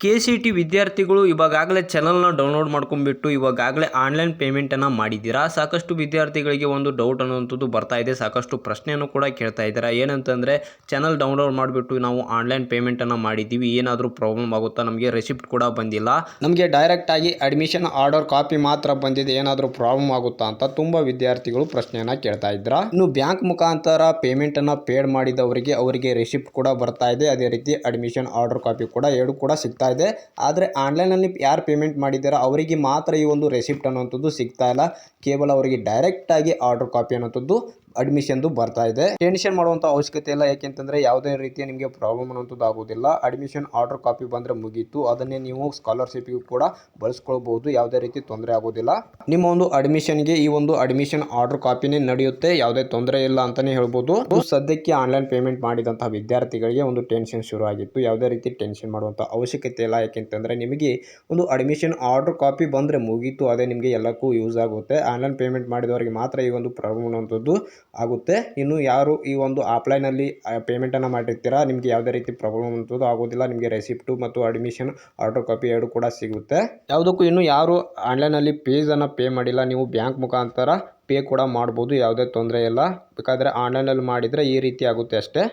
K C T ವಿದ್ಯಾರ್ಥಿಗಳು ಇವಾಗಲೇ ಚಾನಲ್ನ ಡೌನ್ಲೋಡ್ ಮಾಡ್ಕೊಂಡ್ಬಿಟ್ಟು ಇವಾಗಲೇ ಆನ್ಲೈನ್ ಪೇಮೆಂಟನ್ನು ಮಾಡಿದ್ದೀರಾ? ಸಾಕಷ್ಟು ವಿದ್ಯಾರ್ಥಿಗಳಿಗೆ ಒಂದು ಡೌಟ್ ಅನ್ನುವಂಥದ್ದು ಬರ್ತಾ ಇದೆ. ಸಾಕಷ್ಟು ಪ್ರಶ್ನೆಯನ್ನು ಕೂಡ ಕೇಳ್ತಾ ಇದ್ದೀರಾ. ಏನಂತಂದರೆ ಚಾನಲ್ ಡೌನ್ಲೋಡ್ ಮಾಡಿಬಿಟ್ಟು ನಾವು ಆನ್ಲೈನ್ ಪೇಮೆಂಟನ್ನು ಮಾಡಿದ್ದೀವಿ. ಏನಾದರೂ ಪ್ರಾಬ್ಲಮ್ ಆಗುತ್ತಾ? ನಮಗೆ ರೆಸಿಪ್ಟ್ ಕೂಡ ಬಂದಿಲ್ಲ. ನಮಗೆ ಡೈರೆಕ್ಟಾಗಿ ಅಡ್ಮಿಷನ್ ಆರ್ಡರ್ ಕಾಪಿ ಮಾತ್ರ ಬಂದಿದೆ. ಏನಾದರೂ ಪ್ರಾಬ್ಲಮ್ ಆಗುತ್ತಾ ಅಂತ ತುಂಬ ವಿದ್ಯಾರ್ಥಿಗಳು ಪ್ರಶ್ನೆಯನ್ನು ಕೇಳ್ತಾ ಇದ್ದೀರಾ ಇನ್ನು ಬ್ಯಾಂಕ್ ಮುಖಾಂತರ ಪೇಮೆಂಟನ್ನು ಪೇಡ್ ಮಾಡಿದವರಿಗೆ ಅವರಿಗೆ ರೆಸಿಪ್ಟ್ ಕೂಡ ಬರ್ತಾ ಇದೆ. ಅದೇ ರೀತಿ ಅಡ್ಮಿಷನ್ ಆರ್ಡರ್ ಕಾಪಿ ಕೂಡ ಎರಡು ಕೂಡ ಸಿಗ್ತಾ ಇದೆ. ಆದರೆ ಆನ್ಲೈನಲ್ಲಿ ಯಾರು ಪೇಮೆಂಟ್ ಮಾಡಿದ್ದಾರೋ ಅವರಿಗೆ ಮಾತ್ರ ಈ ಒಂದು ರೆಸಿಪ್ಟ್ ಅನ್ನೋಂಥದ್ದು ಸಿಗ್ತಾ ಇಲ್ಲ. ಕೇವಲ ಅವರಿಗೆ ಡೈರೆಕ್ಟಾಗಿ ಆರ್ಡರ್ ಕಾಪಿ ಅನ್ನುವಂಥದ್ದು ಅಡ್ಮಿಷನ್ದು ಬರ್ತಾ ಇದೆ. ಟೆನ್ಷನ್ ಮಾಡುವಂಥ ಅವಶ್ಯಕತೆ ಇಲ್ಲ. ಯಾಕೆಂತಂದರೆ ಯಾವುದೇ ರೀತಿಯ ನಿಮಗೆ ಪ್ರಾಬ್ಲಮ್ ಅನ್ನುವಂಥದ್ದು ಆಗೋದಿಲ್ಲ ಅಡ್ಮಿಷನ್ ಆರ್ಡರ್ ಕಾಪಿ ಬಂದರೆ ಮುಗೀತು. ಅದನ್ನೇ ನೀವು ಸ್ಕಾಲರ್ಶಿಪ್ಗೂ ಕೂಡ ಬಳಸ್ಕೊಳ್ಬಹುದು. ಯಾವುದೇ ರೀತಿ ತೊಂದರೆ ಆಗೋದಿಲ್ಲ ನಿಮ್ಮ ಒಂದು ಅಡ್ಮಿಷನ್ಗೆ ಈ ಒಂದು ಅಡ್ಮಿಷನ್ ಆರ್ಡರ್ ಕಾಪಿನೇ ನಡೆಯುತ್ತೆ. ಯಾವುದೇ ತೊಂದರೆ ಇಲ್ಲ ಅಂತಲೇ ಹೇಳ್ಬೋದು. ಸದ್ಯಕ್ಕೆ ಆನ್ಲೈನ್ ಪೇಮೆಂಟ್ ಮಾಡಿದಂತಹ ವಿದ್ಯಾರ್ಥಿಗಳಿಗೆ ಒಂದು ಟೆನ್ಷನ್ ಶುರು ಆಗಿತ್ತು. ಯಾವುದೇ ರೀತಿ ಟೆನ್ಷನ್ ಮಾಡುವಂಥ ಅವಶ್ಯಕತೆ ಇಲ್ಲ. ಯಾಕೆಂತಂದರೆ ನಿಮಗೆ ಒಂದು ಅಡ್ಮಿಷನ್ ಆರ್ಡರ್ ಕಾಪಿ ಬಂದರೆ ಮುಗೀತು. ಅದೇ ನಿಮಗೆ ಎಲ್ಲಕ್ಕೂ ಯೂಸ್ ಆಗುತ್ತೆ. ಆನ್ಲೈನ್ ಪೇಮೆಂಟ್ ಮಾಡಿದವರಿಗೆ ಮಾತ್ರ ಈ ಒಂದು ಪ್ರಾಬ್ಲಮ್ ಅನ್ನುವಂಥದ್ದು ಆಗುತ್ತೆ. ಇನ್ನು ಯಾರು ಈ ಒಂದು ಆಫ್ಲೈನಲ್ಲಿ ಪೇಮೆಂಟನ್ನು ಮಾಡಿರ್ತೀರಾ, ನಿಮಗೆ ಯಾವುದೇ ರೀತಿ ಪ್ರಾಬ್ಲಮ್ ಅನ್ನೋದು ಆಗೋದಿಲ್ಲ, ನಿಮಗೆ ರೆಸಿಪ್ಟು ಮತ್ತು ಅಡ್ಮಿಷನ್ ಆರ್ಡರ್ ಕಾಪಿ ಎರಡು ಕೂಡ ಸಿಗುತ್ತೆ. ಯಾವುದಕ್ಕೂ ಇನ್ನು ಯಾರು ಆನ್ಲೈನಲ್ಲಿ ಫೀಸನ್ನು ಪೇ ಮಾಡಿಲ್ಲ, ನೀವು ಬ್ಯಾಂಕ್ ಮುಖಾಂತರ ಪೇ ಕೂಡ ಮಾಡ್ಬೋದು, ಯಾವುದೇ ತೊಂದರೆ ಇಲ್ಲ. ಬೇಕಾದರೆ ಆನ್ಲೈನಲ್ಲಿ ಮಾಡಿದರೆ ಈ ರೀತಿ ಆಗುತ್ತೆ ಅಷ್ಟೇ.